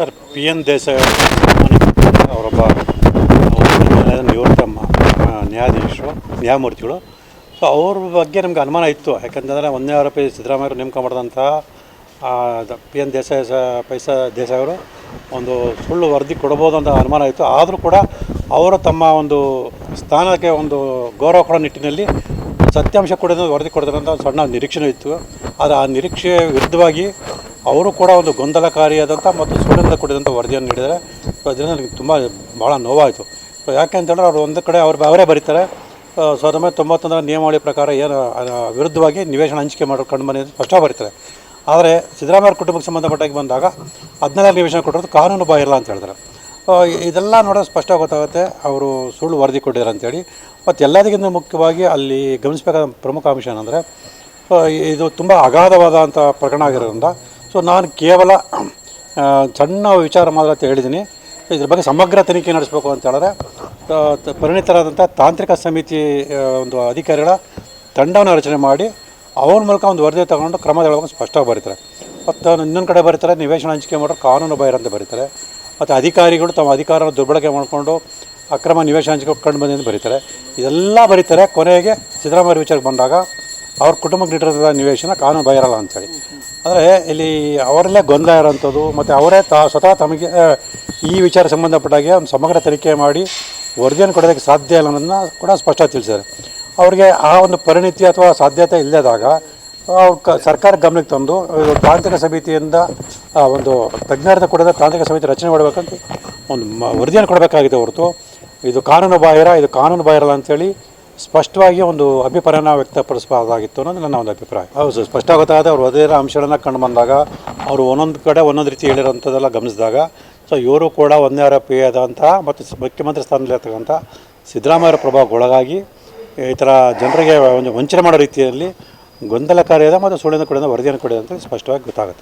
Sir, P N Desai ಅವರೊಬ್ಬ ನಿವೃತ್ತ ನ್ಯಾಯಾಧೀಶರು, ನ್ಯಾಯಮೂರ್ತಿಗಳು. ಸೊ ಅವ್ರ ಬಗ್ಗೆ ನಮ್ಗೆ ಅನುಮಾನ ಇತ್ತು. ಯಾಕಂತಂದರೆ ಒಂದನೇ ಆರೋಪಿ ಸಿದ್ಧರಾಮಯ್ಯ ನೇಮಕ ಮಾಡಿದಂತಹ ಪಿ ಎನ್ ದೇಸಾಯಿ ಸ, ಪೈಸಾ ದೇಸಾಯಿ ಅವರು ಒಂದು ಸುಳ್ಳು ವರದಿ ಕೊಡ್ಬೋದು ಅಂತ ಅನುಮಾನ ಇತ್ತು. ಆದರೂ ಕೂಡ ಅವರು ತಮ್ಮ ಒಂದು ಸ್ಥಾನಕ್ಕೆ ಒಂದು ಗೌರವ ಕೊಡೋ ನಿಟ್ಟಿನಲ್ಲಿ ಸತ್ಯಾಂಶ ಕೊಡೋದು, ವರದಿ ಕೊಡ್ತಾರೆ ಅಂತ ಸಣ್ಣ ನಿರೀಕ್ಷೆ ಇತ್ತು. ಆದರೆ ಆ ನಿರೀಕ್ಷೆ ವಿರುದ್ಧವಾಗಿ ಅವರು ಕೂಡ ಒಂದು ಗೊಂದಲಕಾರಿಯಾದಂಥ ಮತ್ತು ಸುಳ್ಳಿಂದ ಕೊಟ್ಟಿದಂಥ ವರದಿಯನ್ನು ನೀಡಿದರೆ ಅದರಿಂದ ನನಗೆ ತುಂಬ ಭಾಳ ನೋವಾಯಿತು. ಯಾಕೆ ಅಂತೇಳಿದ್ರೆ ಅವರು ಒಂದು ಕಡೆ ಅವ್ರು ಅವರೇ ಬರೀತಾರೆ. ಸಾವಿರದ ಒಂಬೈನೂರ ತೊಂಬತ್ತೊಂದರ ನಿಯಮಾವಳಿ ಪ್ರಕಾರ ಏನು ವಿರುದ್ಧವಾಗಿ ನಿವೇಶನ ಹಂಚಿಕೆ ಮಾಡೋ ಕಂಡು ಸ್ಪಷ್ಟ ಬರೀತಾರೆ. ಆದರೆ ಸಿದ್ದರಾಮಯ್ಯ ಕುಟುಂಬಕ್ಕೆ ಸಂಬಂಧಪಟ್ಟಾಗಿ ಬಂದಾಗ ಹದಿನಾಲ್ಕು ನಿವೇಶನ ಕೊಟ್ಟಿರೋದು ಕಾನೂನು ಬಾಹಿರಲ್ಲ ಅಂತ ಹೇಳ್ತಾರೆ ಇದೆಲ್ಲ ನೋಡೋದು ಸ್ಪಷ್ಟ ಗೊತ್ತಾಗುತ್ತೆ, ಅವರು ಸುಳ್ಳು ವರದಿ ಕೊಟ್ಟಿದ್ದಾರೆ ಅಂತೇಳಿ ಮತ್ತು ಎಲ್ಲದಕ್ಕಿಂತ ಮುಖ್ಯವಾಗಿ ಅಲ್ಲಿ ಗಮನಿಸಬೇಕಾದ ಪ್ರಮುಖ ಅಂಶ ಏನಂದರೆ ಇದು ತುಂಬ ಅಗಾಧವಾದಂಥ ಪ್ರಕರಣ ಆಗಿರೋದ್ರಿಂದ ಸೊ ನಾನು ಕೇವಲ ಸಣ್ಣ ವಿಚಾರ ಮಾತ್ರ ಅಂತ ಹೇಳಿದ್ದೀನಿ. ಇದ್ರ ಬಗ್ಗೆ ಸಮಗ್ರ ತನಿಖೆ ನಡೆಸಬೇಕು ಅಂತ ಹೇಳಿದ್ರೆ ಪರಿಣಿತರಾದಂಥ ತಾಂತ್ರಿಕ ಸಮಿತಿ ಒಂದು ಅಧಿಕಾರಿಗಳ ತಂಡವನ್ನು ರಚನೆ ಮಾಡಿ ಅವ್ರ ಮೂಲಕ ಒಂದು ವರದಿ ತಗೊಂಡು ಕ್ರಮ ತಗೊಳ್ಬೇಕು ಸ್ಪಷ್ಟವಾಗಿ ಬರೀತಾರೆ. ಮತ್ತು ಇನ್ನೊಂದು ಕಡೆ ಬರೀತಾರೆ, ನಿವೇಶನ ಹಂಚಿಕೆ ಮಾಡೋರು ಕಾನೂನು ಬಾಹಿರ ಅಂತ ಬರೀತಾರೆ. ಮತ್ತು ಅಧಿಕಾರಿಗಳು ತಮ್ಮ ಅಧಿಕಾರ ದುರ್ಬಳಕೆ ಮಾಡಿಕೊಂಡು ಅಕ್ರಮ ನಿವೇಶನ ಹಂಚಿಕೆ ಕಂಡು ಬಂದಿದ್ದು ಬರೀತಾರೆ. ಇದೆಲ್ಲ ಬರೀತಾರೆ. ಕೊನೆಗೆ ಸಿದ್ದರಾಮಯ್ಯ ವಿಚಾರಕ್ಕೆ ಬಂದಾಗ ಅವ್ರ ಕುಟುಂಬಕ್ಕೆ ನೀಡಿರೋದ ನಿವೇಶನ ಕಾನೂನು ಬಾಹಿರಲ್ಲ ಅಂತೇಳಿ ಆದರೆ ಇಲ್ಲಿ ಅವರಲ್ಲೇ ಗೊಂದಲ ಇರೋಂಥದ್ದು, ಮತ್ತು ಅವರೇ ತಾ, ಸ್ವತಃ ತಮಗೆ ಈ ವಿಚಾರ ಸಂಬಂಧಪಟ್ಟಾಗೆ ಒಂದು ಸಮಗ್ರ ತನಿಖೆ ಮಾಡಿ ವರದಿಯನ್ನು ಕೊಡೋದಕ್ಕೆ ಸಾಧ್ಯ ಇಲ್ಲ ಅನ್ನೋದನ್ನ ಕೂಡ ಸ್ಪಷ್ಟ ತಿಳಿಸಿದ್ದಾರೆ. ಅವ್ರಿಗೆ ಆ ಒಂದು ಪರಿಣಿತಿ ಅಥವಾ ಸಾಧ್ಯತೆ ಇಲ್ಲದಾಗ ಅವ್ರು ಕ, ಸರ್ಕಾರ ಗಮನಕ್ಕೆ ತಂದು ತಾಂತ್ರಿಕ ಸಮಿತಿಯಿಂದ ಒಂದು ತಜ್ಞರದ ಕೊಡದ ತಾಂತ್ರಿಕ ಸಮಿತಿ ರಚನೆ ಮಾಡಬೇಕಂತ ಒಂದು ವರದಿಯನ್ನು ಕೊಡಬೇಕಾಗಿದೆ ಹೊರತು. ಇದು ಕಾನೂನು ಬಾಹಿರ, ಇದು ಕಾನೂನು ಬಾಹಿರಲ್ಲ ಅಂತೇಳಿ ಸ್ಪಷ್ಟವಾಗಿ ಒಂದು ಅಭಿಪ್ರಾಯನ ವ್ಯಕ್ತಪಡಿಸಬಹುದಾಗಿತ್ತು ಅನ್ನೋದು ನನ್ನ ಒಂದು ಅಭಿಪ್ರಾಯ. ಹೌದು ಸರ್ ಸ್ಪಷ್ಟ ಗೊತ್ತಾಗದೆ ಅವ್ರು ಅದೇ ಅಂಶಗಳನ್ನು ಕಂಡು ಬಂದಾಗ ಅವರು ಒಂದೊಂದು ಕಡೆ ಒಂದೊಂದು ರೀತಿ ಹೇಳಿರೋಂಥದ್ದೆಲ್ಲ ಗಮನಿಸಿದಾಗ, ಸೊ ಇವರು ಕೂಡ ಒಂದೇ ಆರೋಪಿಯಾದಂಥ ಮತ್ತು ಸ- ಮುಖ್ಯಮಂತ್ರಿ ಸ್ಥಾನದಲ್ಲಿರ್ತಕ್ಕಂಥ ಪ್ರಭಾವಕ್ಕೆ ಒಳಗಾಗಿ ಈ ಥರ ಜನರಿಗೆ ಒಂದು ವಂಚನೆ ಮಾಡೋ ರೀತಿಯಲ್ಲಿ ಗೊಂದಲಕಾರಿಯಾದ ಮತ್ತು ಸುಳ್ಳಿನ ಕೊಡಿದ ವರದಿಯನ್ನು ಅಂತ ಸ್ಪಷ್ಟವಾಗಿ ಗೊತ್ತಾಗುತ್ತೆ.